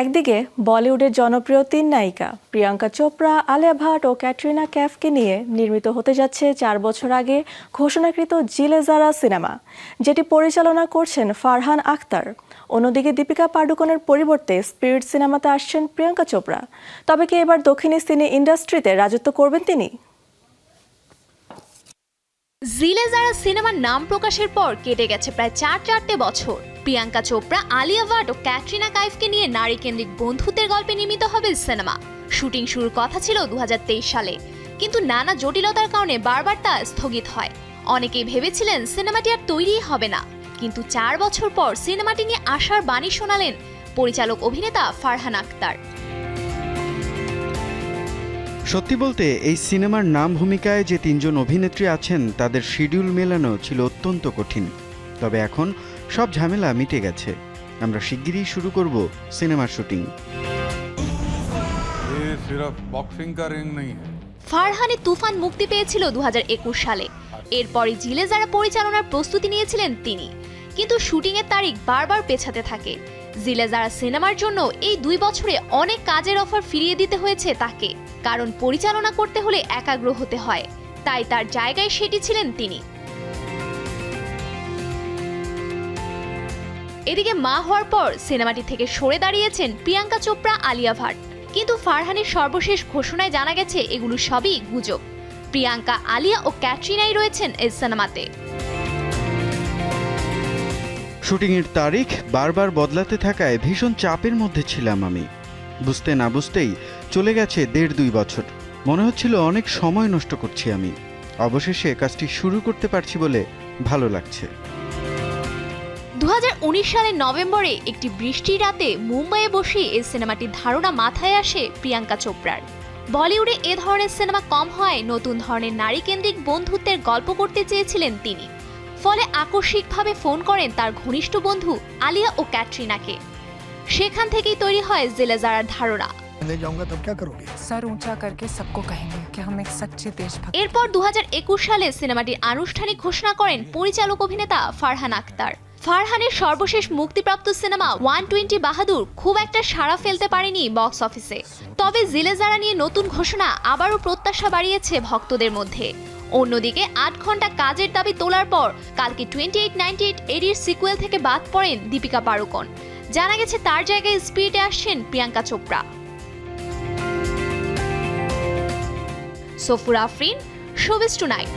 একদিকে বলিউডের জনপ্রিয় তিন নায়িকা প্রিয়াঙ্কা চোপড়া, আলিয়া ভাট ও ক্যাটরিনা ক্যাফকে নিয়ে নির্মিত হতে যাচ্ছে চার বছর আগে ঘোষণাকৃত জিলেজারা সিনেমা, যেটি পরিচালনা করছেন ফারহান আখতার। অন্যদিকে দীপিকা পাডুকোনের পরিবর্তে স্পিরিট সিনেমাতে আসছেন প্রিয়াঙ্কা চোপড়া। তবে কি এবার দক্ষিণী সিনে ইন্ডাস্ট্রিতে রাজত্ব করবেন তিনি? জিলেজারা সিনেমার নাম প্রকাশের পর কেটে গেছে প্রায় চার চারটে বছর। প্রিয়াঙ্কা চোপড়া, আলিয়া ভাট ও ক্যাটরিনা কাইফকে নিয়ে নারী কেন্দ্রিক বন্ধুত্বের গল্পে নির্মিত হবে সিনেমা। শুটিং শুরুর কথা ছিল দুহাজার তেইশ সালে। কিন্তু নানা জটিলতার কারণে বারবার তা স্থগিত হয়। অনেকেই ভেবেছিলেন সিনেমাটি আর তৈরিই হবে না। কিন্তু চার বছর পর সিনেমাটি নিয়ে আশার বাণী শোনালেন পরিচালক অভিনেতা ফারহান আক্তার। সত্যি বলতে, এই সিনেমার নাম ভূমিকায় যে তিনজন অভিনেত্রী আছেন, তাদের শিডিউল মেলানো ছিল অত্যন্ত কঠিন। তবে এখন সব ঝামেলা মিটে গেছে। আমরা শিগগিরই শুরু করব সিনেমার শুটিং। ফারহানে তুফান মুক্তি পেয়েছিল দু হাজার একুশ সালে। এরপরে জিলে যারা পরিচালনার প্রস্তুতি নিয়েছিলেন তিনি। কিন্তু শুটিংয়ের তারিখ বারবার পেছাতে থাকে। জিলে যারা সিনেমার জন্য এই দুই বছরে অনেক কাজের অফার ফিরিয়ে দিতে হয়েছে তাকে। কারণ পরিচালনা করতে হলে একাগ্র হতে হয়। তাই তার জায়গায় সেটি ছিলেন তিনি। এদিকে মা হওয়ার পর সিনেমাটি থেকে সরে দাঁড়িয়েছেন প্রিয়াঙ্কা চোপড়া, আলিয়া ভাট। কিন্তু ফারহানের সর্বশেষ ঘোষণায় জানা গেছে, এগুলো সবই গুজব। প্রিয়াঙ্কা, আলিয়া ও ক্যাটরিনাই রয়েছেন এই সিনেমাতে। শুটিংয়ের তারিখ বারবার বদলাতে থাকায় ভীষণ চাপের মধ্যে ছিলাম আমি। বুঝতে না বুঝতেই চলে গেছে দেড় দুই বছর। মনে হচ্ছিল অনেক সময় নষ্ট করছি আমি। অবশেষে কাজটি শুরু করতে পারছি বলে ভালো লাগছে। দু হাজার উনিশ সালের নভেম্বরে একটি বৃষ্টির রাতে মুম্বাইয়ে বসে এই সিনেমাটির ধারণা মাথায় আসে প্রিয়াঙ্কা চোপড়ার। বলিউডে এ ধরনের সিনেমা কম হয়, নতুন ধরনের নারী কেন্দ্রিক বন্ধুত্বের গল্প করতে চেয়েছিলেন তিনি। ফলে আকস্মিকভাবে ফোন করেন তার ঘনিষ্ঠ বন্ধু আলিয়া ও ক্যাটরিনাকে। সেখান থেকেই তৈরি হয় জেলেজারার ধারণা। ले जाऊंगा तब क्या करोगे सर ऊंचा करके सबको कहेंगे कि हम एक सच्चे देशभक्त এরপর দু সালে সিনেমাটির আনুষ্ঠানিক ঘোষণা করেন পরিচালক অভিনেতা ফারহান আক্তার ফারহানের সর্বশেষ মুক্তিপ্রাপ্ত সিনেমা ওয়ান টোয়েন্টি বাহাদুর খুব একটা সাড়া ফেলতে পারেনি বক্স অফিসে তবে জিলেজারা নিয়ে নতুন ঘোষণা আবারও প্রত্যাশা বাড়িয়েছে ভক্তদের মধ্যে অন্যদিকে আট ঘন্টা কাজের দাবি তোলার পর কালকে twenty eight ninety eight এডির sequel থেকে বাদ পড়েন দীপিকা পাড়ুকন জানা গেছে তার জায়গায় স্পিরিটে আসছেন প্রিয়াঙ্কা চোপড়া সফুর আফরিন শোবিস টুনাইট